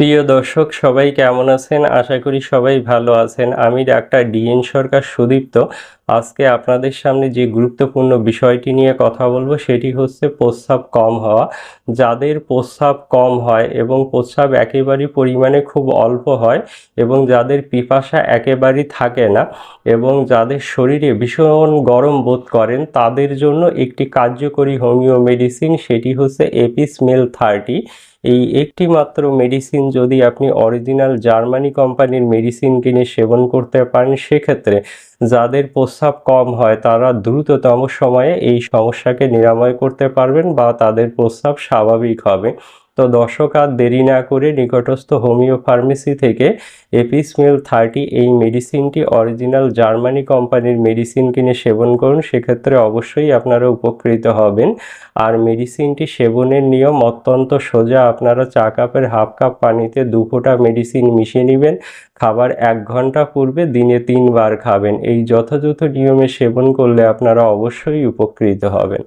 প্রিয় দর্শক, সবাই কেমন আছেন? আশা করি সবাই ভালো আছেন। আমি ডাক্তার ডিএন সরকার সুদীপ্ত। আজকে আপনাদের সামনে যে গুরুত্বপূর্ণ বিষয়টি নিয়ে কথা বলব, সেটি হচ্ছে প্রস্রাব কম হওয়া। যাদের প্রস্রাব কম হয় এবং প্রস্রাব একেবারেই পরিমাণে খুব অল্প হয় এবং যাদের পিপাসা একেবারেই থাকে না এবং যাদের শরীরে ভীষণ গরম বোধ করেন, তাদের জন্য একটি কার্যকরী হোমিও মেডিসিন, সেটি হচ্ছে এপিসমেল থার্টি। এই একটি মাত্র মেডিসিন যদি আপনি অরিজিনাল জার্মানি কোম্পানির মেডিসিন কিনে সেবন করতে পারেন, সেক্ষেত্রে যাদের প্রস্রাব কম হয়, তারা দ্রুততম সময়ে এই সমস্যাকে নিরাময় করতে পারবেন বা তাদের প্রস্রাব স্বাভাবিক হবে। তো দর্শক, আর দেরি না করে নিকটস্থ হোমিও ফার্মেসি থেকে এপিসমেল থার্টি এই মেডিসিনটি অরিজিনাল জার্মানি কোম্পানির মেডিসিন কিনে সেবন করুন। সেক্ষেত্রে অবশ্যই আপনারা উপকৃত হবেন। আর মেডিসিনটি সেবনের নিয়ম অত্যন্ত সোজা। আপনারা চা কাপের হাফ কাপ পানিতে দু ফোঁটা মেডিসিন মিশিয়ে নেবেন। খাবার এক ঘণ্টা পূর্বে দিনে তিনবার খাবেন। এই যথাযথ নিয়মে সেবন করলে আপনারা অবশ্যই উপকৃত হবেন।